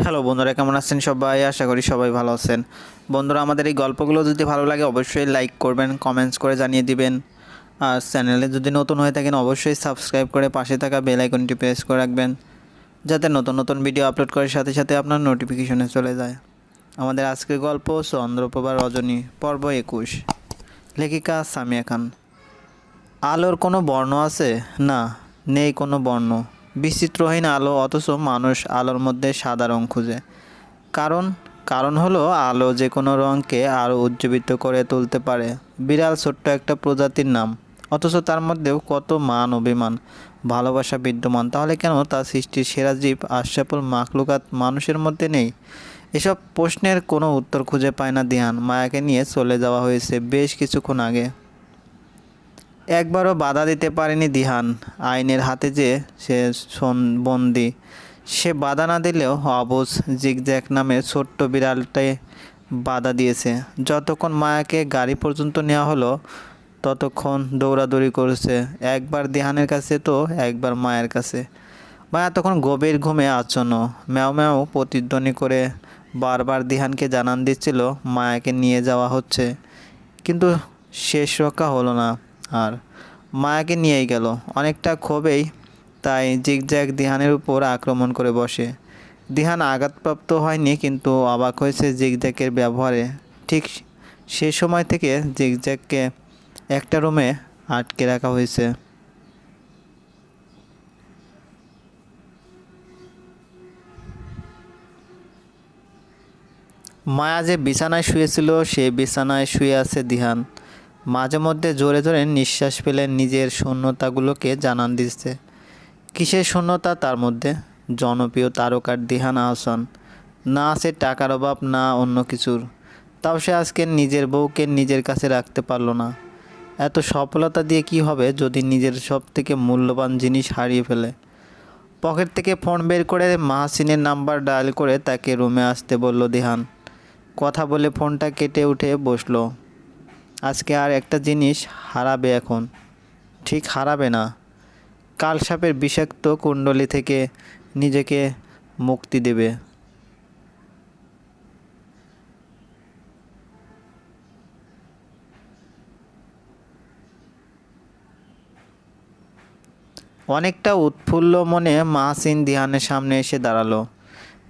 Hello বন্ধুরা, কেমন আছেন সবাই? আশা করি সবাই ভালো আছেন। বন্ধুরা, আমাদের এই গল্পগুলো যদি ভালো লাগে, অবশ্যই লাইক করবেন কমেন্টস করে জানিয়ে দিবেন। আর চ্যানেলে যদি নতুন হয়ে থাকেন, অবশ্যই সাবস্ক্রাইব করে পাশে থাকা বেল আইকনটি প্রেস করে রাখবেন, যাতে নতুন নতুন ভিডিও আপলোড করার সাথে সাথে আপনার নোটিফিকেশনে চলে যায়। আমাদের আজকের গল্প চন্দ্রপ্রভা রজনী, পর্ব একুশ। লেখিকা সামিয়া খান। আলোর কোনো বর্ণ আছে? না, নেই কোনো বর্ণ। বিচিত্রহীন আলো অথচ মানুষ আলোর মধ্যে সাদা রং খুঁজে। কারণ কারণ হলো আলো যে কোনো রঙকে আরও উজ্জীবিত করে তুলতে পারে। বিড়াল ছোট্ট একটা প্রজাতির নাম। অথচ তার মধ্যেও কত মান অভিমান। ভালোবাসা বিদ্যমান। তাহলে কেন তার সৃষ্টির সেরা জীব আশরাফুল মাখলুকাত মানুষের মধ্যে নেই? এসব প্রশ্নের কোনো উত্তর খুঁজে পায় না দিহান। মায়াকে নিয়ে চলে যাওয়া হয়েছে বেশ কিছুক্ষণ আগে। একবারও বাধা দিতে পারেনি দিহান। আইনের হাতে যে সে বন্দি, সে বাধা না দিলেও অবুজ জিগজ্যাক নামে ছোট্ট বিড়ালটাই বাধা দিয়েছে। যতক্ষণ মায়াকে গাড়ি পর্যন্ত নেওয়া হলো, ততক্ষণ দৌড়াদৌড়ি করেছে। একবার দিহানের কাছে তো একবার মায়ের কাছে। মায়া তখন গভীর ঘুমে আচ্ছন্ন। ম্যাও ম্যাও প্রতিধ্বনি করে বারবার দিহানকে জানান দিচ্ছিল, মায়াকে নিয়ে যাওয়া হচ্ছে। কিন্তু শেষ রক্ষা হলো না। আর মায়াকে নিয়েই গেল। অনেকটা ক্ষোভেই তাই জিগজ্যাগ দিহানের উপর আক্রমণ করে বসে। দিহান আঘাতপ্রাপ্ত হয়নি কিন্তু অবাক হয়েছে জিগজ্যাকের ব্যবহারে। ঠিক সে সময় থেকে জিগজ্যাককে একটা রুমে আটকে রাখা হয়েছে। মায়া যে বিছানায় শুয়েছিল, সে বিছানায় শুয়ে আছে দিহান। মাঝে মধ্যে জোরে জোরে নিঃশ্বাস ফেলে নিজের শূন্যতাগুলোকে জানান দিচ্ছে। কিসের শূন্যতা? তার মধ্যে জনপ্রিয় তারকার দিহান আহসান না আছে টাকার অভাব, না অন্য কিছুর। তাও সে আজকে নিজের বউকে নিজের কাছে রাখতে পারল না। এত সফলতা দিয়ে কি হবে যদি নিজের সব থেকে মূল্যবান জিনিস হারিয়ে ফেলে? পকেট থেকে ফোন বের করে মাহাসিনের নাম্বার ডায়াল করে তাকে রুমে আসতে বলল দিহান। কথা বলে ফোনটা কেটে উঠে বসল। আজকে আর একটা জিনিস হারাবে এখন। ঠিক হারাবে না। কাল সাপের বিষাক্ত কুণ্ডলী থেকে নিজেকে মুক্তি দেবে। অনেকটা উৎফুল্ল মনে মাহসিন দিহানের সামনে এসে দাঁড়াল।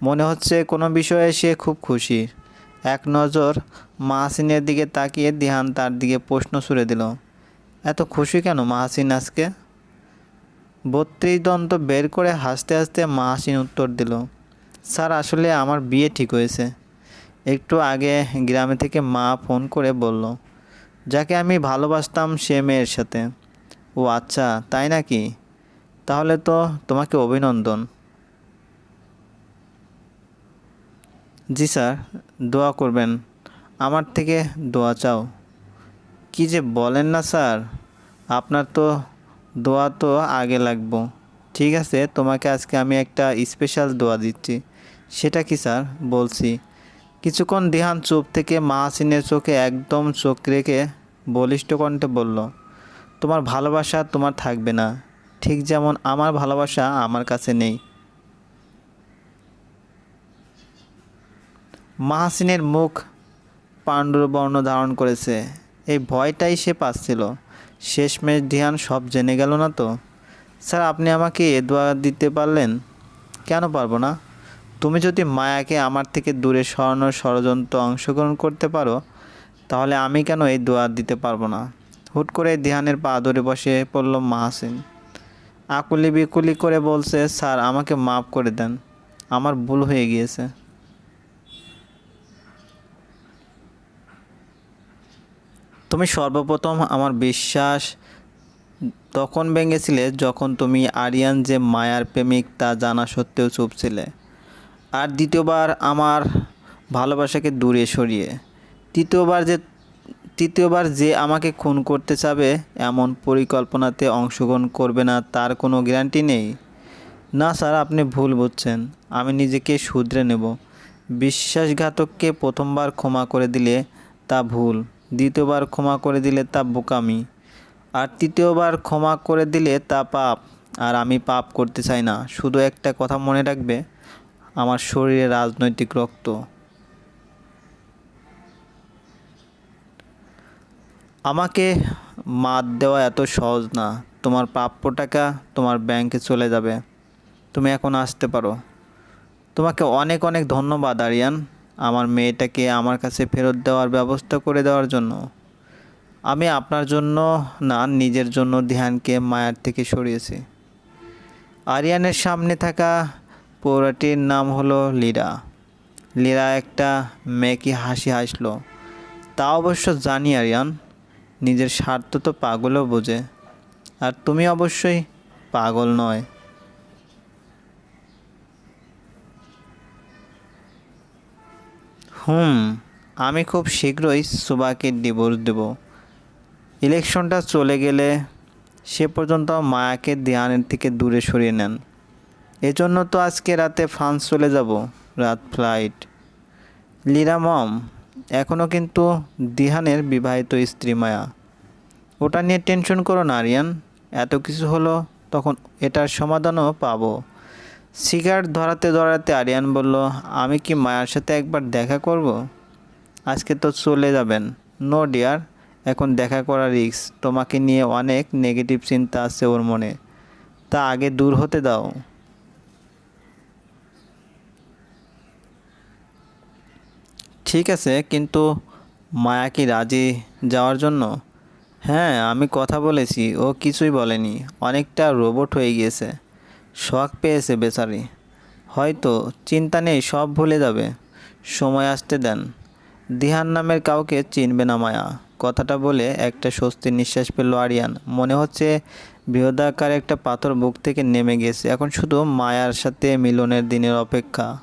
মনে হচ্ছে কোনো বিষয়ে সে খুব খুশি। এক নজর মাহসিনের দিকে তাকিয়ে দিহান তার দিকে প্রশ্ন ছুড়ে দিল, এত খুশি কেন মাহসিন আজকে? বত্রিশ দন্ত বের করে হাসতে হাসতে মাহসিন উত্তর দিল, স্যার, আসলে আমার বিয়ে ঠিক হয়েছে। একটু আগে গ্রামে থেকে মা ফোন করে বলল, যাকে আমি ভালোবাসতাম সে মেয়ের সাথে। ও আচ্ছা তাই নাকি? তাহলে তো তোমাকে অভিনন্দন। জি স্যার, দোয়া করবেন। আমার থেকে দোয়া চাও। কি যে বলেন না স্যার, আপনার তো দোয়া তো আগে লাগবো। ঠিক আছে, তোমাকে আজকে আমি একটা স্পেশাল দোয়া দিচ্ছি। সেটা কি স্যার? বলছি, কিছুক্ষণ দিহান চুপ থেকে মা মাহাসিনের চোখে একদম চোখ রেখে বলিষ্ঠ কণ্ঠে বলল, তোমার ভালোবাসা তোমার থাকবে না। ঠিক যেমন আমার ভালোবাসা আমার কাছে নেই। মাহাসিনের মুখ পাণ্ডুর বর্ণ ধারণ করেছে। এই ভয়টাই সে পাচ্ছিল। শেষমেশ ধ্যান সব জেনে গেল না তো? স্যার, আপনি আমাকে এ দোয়া দিতে পারলেন? কেন পারব না? তুমি যদি মায়াকে আমার থেকে দূরে সরানোর ষড়যন্ত্র অংশগ্রহণ করতে পারো, তাহলে আমি কেন এই দোয়া দিতে পারব না? হুট করে ধ্যানের পা ধরে বসে পড়ল মাহাসিন। আকুলি বিকুলি করে বলছে, স্যার, আমাকে মাফ করে দেন। আমার ভুল হয়ে গিয়েছে। তুমি সর্বপ্রথম আমার বিশ্বাস তখন ভেঙেছিলে যখন তুমি আরিয়ান যে মায়ার প্রেমিক তা জানা সত্ত্বেও চুপ ছিলে। আর দ্বিতীয়বার আমার ভালোবাসাকে দূরে সরিয়ে। তৃতীয়বার যে তৃতীয়বার যে আমাকে খুন করতে চাবে এমন পরিকল্পনাতে অংশগ্রহণ করবে না তার কোনো গ্যারান্টি নেই। না স্যার, আপনি ভুল বুঝছেন। আমি নিজেকে শুধরে নেব। বিশ্বাসঘাতককে প্রথমবার ক্ষমা করে দিলে তা ভুল। দ্বিতীয়বার ক্ষমা করে দিলে তা বোকামি, আর তৃতীয়বার ক্ষমা করে দিলে তা পাপ, আর আমি পাপ করতে চাই না। শুধু একটা কথা মনে রাখবে, আমার শরীরে রাজনৈতিক রক্ত। আমাকে মাত দেওয়া এত সহজ না। তোমার প্রাপ্য টাকা তোমার ব্যাংকে চলে যাবে। তুমি এখন আসতে পারো। তোমাকে অনেক অনেক ধন্যবাদ, আরিয়ান। আমার মেয়েটাকে আমার কাছে ফেরত দেওয়ার ব্যবস্থা করে দেওয়ার জন্য। আমি আপনার জন্য না, নিজের জন্য ধ্যানকে মায়ার থেকে সরিয়েছি। আরিয়ানের সামনে থাকা পৌরাটির নাম হলো লীরা। লীরা একটা মেকি হাসি হাসলো। তা অবশ্য জানি আরিয়ান, নিজের স্বার্থ তো পাগলও বোঝে। আর তুমি অবশ্যই পাগল নয়। হুম, আমি খুব শীঘ্রই সুবাকে ডিভোর্স দেব। ইলেকশনটা চলে গেলে সে পর্যন্ত মায়াকে ধ্যানের থেকে দূরে সরিয়ে নেন। এজন্য তো আজকে রাতে ফ্রান্স চলে যাব, রাত ফ্লাইট। লীরা মম এখনও কিন্তু দিহানের বিবাহিত স্ত্রী মায়া। ওটা নিয়ে টেনশন করো না, আরিয়ান। এত কিছু হলো, তখন এটার সমাধানও পাবো। সিগারেট ধরাতে ধরাতে আরিয়ান বলল, আমি কি মায়ার সাথে একবার দেখা করব? আজকে তো চলে যাবেন। নো ডিয়ার, এখন দেখা করা রিক্স তোমাকে নিয়ে অনেক নেগেটিভ চিন্তা আছে ওর মনে। তা আগে দূর হতে দাও। ঠিক আছে, কিন্তু মায়া কি রাজি যাওয়ার জন্য? হ্যাঁ আমি কথা বলেছি। ও কিছুই বলেনি। অনেকটা রোবট হয়ে গিয়েছে। শখ পেয়েছে বেচারি। হয়তো চিন্তা নেই, সব ভুলে যাবে। সময় আসতে দেন। দিহান নামের কাউকে চিনবে না মায়া। কথাটা বলে একটা স্বস্তির নিঃশ্বাস পেল আরিয়ান। মনে হচ্ছে বৃহদাকার একটা পাথর বুক থেকে নেমে গেছে। এখন শুধু মায়ার সাথে মিলনের দিনের অপেক্ষা।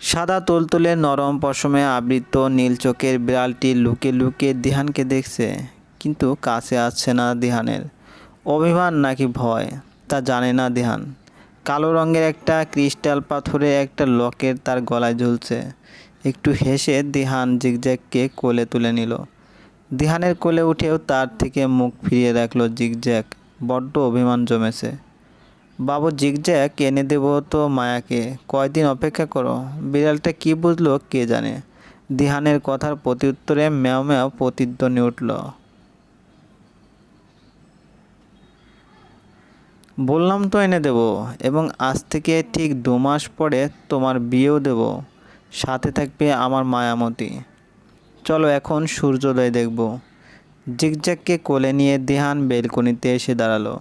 সাদা তুলতুলে নরম পশমে আবৃত নীল চোখের বিড়ালটি লুকে লুকে দিহানকে দেখছে। কিন্তু কাছে আসছে না দিহানের। অভিমান নাকি ভয়? তা জানে না দিহান। কালো রঙের একটা ক্রিস্টাল পাথরে একটা লকের তার গলায় ঝুলছে। একটু হেসে দিহান জিগজ্যাককে কোলে তুলে নিল। দিহানের কোলে উঠেও তার থেকে মুখ ফিরিয়ে রাখল জিগজ্যাক বড্ড অভিমান জমেছে। বাবু জিগজ্যাক এনে দেবো তো মায়াকে। কয়দিন অপেক্ষা করো। বিড়ালটা কি বুঝলো কে জানে? দিহানের কথার প্রত্যুত্তরে ম্যাও ম্যাও প্রতিধ্বনি উঠল। বললাম তো এনে দেব এবং আজ থেকে ঠিক দু মাস পরে তোমার বিয়েও দেব। সাথে থাকবে আমার মায়ামতি। চলো এখন সূর্যোদয় দেখব। জিগজ্যাককে কোলে নিয়ে দিহান বেলকনিতে এসে দাঁড়াল।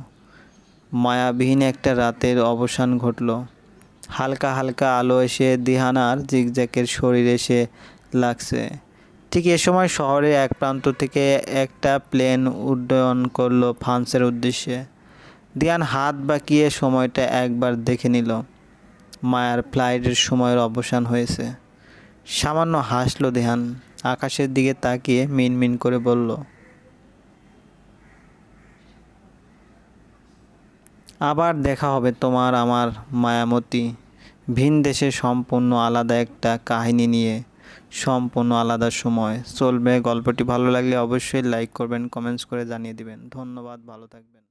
মায়াবিহীন একটা রাতের অবসান ঘটল। হালকা হালকা আলো এসে দিহানার জিগজ্যাকের শরীর এসে লাগছে। ঠিক এ সময় শহরের এক প্রান্ত থেকে একটা প্লেন উড্ডয়ন করল ফ্রান্সের উদ্দেশ্যে। দিয়ান হাত বাঁকিয়ে সময়টা একবার দেখে নিল। মায়ার ফ্লাইটের সময়ের অবসান হয়েছে। সামান্য হাসলো দেহান, আকাশের দিকে তাকিয়ে মিনমিন করে বলল, আবার দেখা হবে তোমার আমার মায়ামতি। ভিন দেশে সম্পূর্ণ আলাদা একটা কাহিনী নিয়ে সম্পূর্ণ আলাদা সময়। চলবে গল্পটি। ভালো লাগলে অবশ্যই লাইক করবেন কমেন্টস করে জানিয়ে দিবেন। ধন্যবাদ, ভালো থাকবেন।